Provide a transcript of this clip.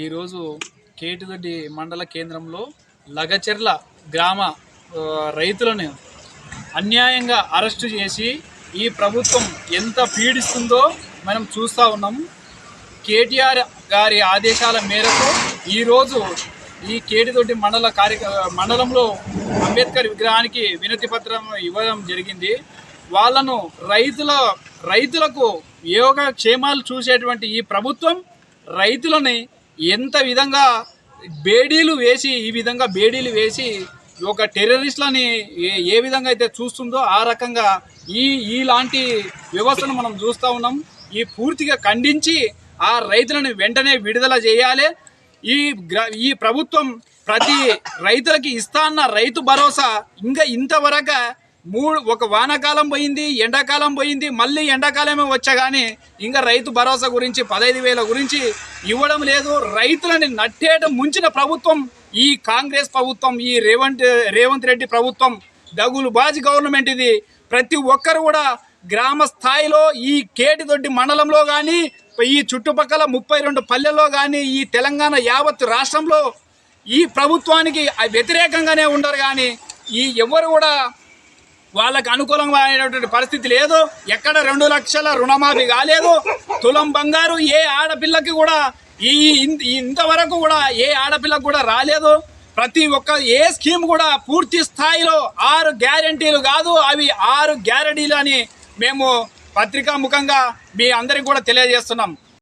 ఈరోజు కేటిదొడ్డి మండల కేంద్రంలో లగచెర్ల గ్రామ రైతులను అన్యాయంగా అరెస్టు చేసి ఈ ప్రభుత్వం ఎంత పీడిస్తుందో మనం చూస్తూ ఉన్నాం. కేటీఆర్ గారి ఆదేశాల మేరకు ఈరోజు ఈ కేటిదొడ్డి మండల కార్య మండలంలో అంబేద్కర్ విగ్రహానికి వినతి పత్రం ఇవ్వడం జరిగింది. వాళ్ళను రైతుల రైతులకు యోగ క్షేమాలు చూసేటువంటి ఈ ప్రభుత్వం రైతులని ఎంత విధంగా బేడీలు వేసి ఈ విధంగా బేడీలు వేసి ఒక టెర్రరిస్ట్లని ఏ ఏ విధంగా అయితే చూస్తుందో ఆ రకంగా ఈ ఇలాంటి వ్యవస్థను మనం చూస్తూ ఉన్నాం. ఈ పూర్తిగా ఖండించి ఆ రైతులను వెంటనే విడుదల చేయాలి. ఈ ఈ ప్రభుత్వం ప్రతి రైతులకి ఇస్తా అన్న రైతు భరోసా ఇంకా ఇంతవరకు మూడు ఒక వానాకాలం పోయింది ఎండాకాలం పోయింది మళ్ళీ ఎండాకాలమే వచ్చా కానీ ఇంకా రైతు భరోసా గురించి పదహైదు వేల గురించి ఇవ్వడం లేదు. రైతులని నట్టేట ముంచిన ప్రభుత్వం ఈ కాంగ్రెస్ ప్రభుత్వం ఈ రేవంత్ రేవంత్ రెడ్డి ప్రభుత్వం దగులు బాజీ గవర్నమెంట్ ఇది. ప్రతి ఒక్కరు కూడా గ్రామ స్థాయిలో ఈ కేటిదొడ్డి మండలంలో కానీ ఈ చుట్టుపక్కల ముప్పై రెండు పల్లెల్లో కానీ ఈ తెలంగాణ యావత్ రాష్ట్రంలో ఈ ప్రభుత్వానికి వ్యతిరేకంగానే ఉండరు కానీ ఈ ఎవరు కూడా వాళ్ళకి అనుకూలంగా పరిస్థితి లేదు. ఎక్కడ రెండు లక్షల రుణమాఫీ కాలేదు. తులం బంగారు ఏ ఆడపిల్లకి కూడా ఈ ఇన్- ఇంతవరకు కూడా ఏ ఆడపిల్లకు కూడా రాలేదు. ప్రతి ఒక్క ఏ స్కీమ్ కూడా పూర్తి స్థాయిలో ఆరు గ్యారంటీలు కాదు. అవి ఆరు గ్యారంటీలు అని మేము పత్రికా ముఖంగా మీ అందరికి కూడా తెలియజేస్తున్నాం.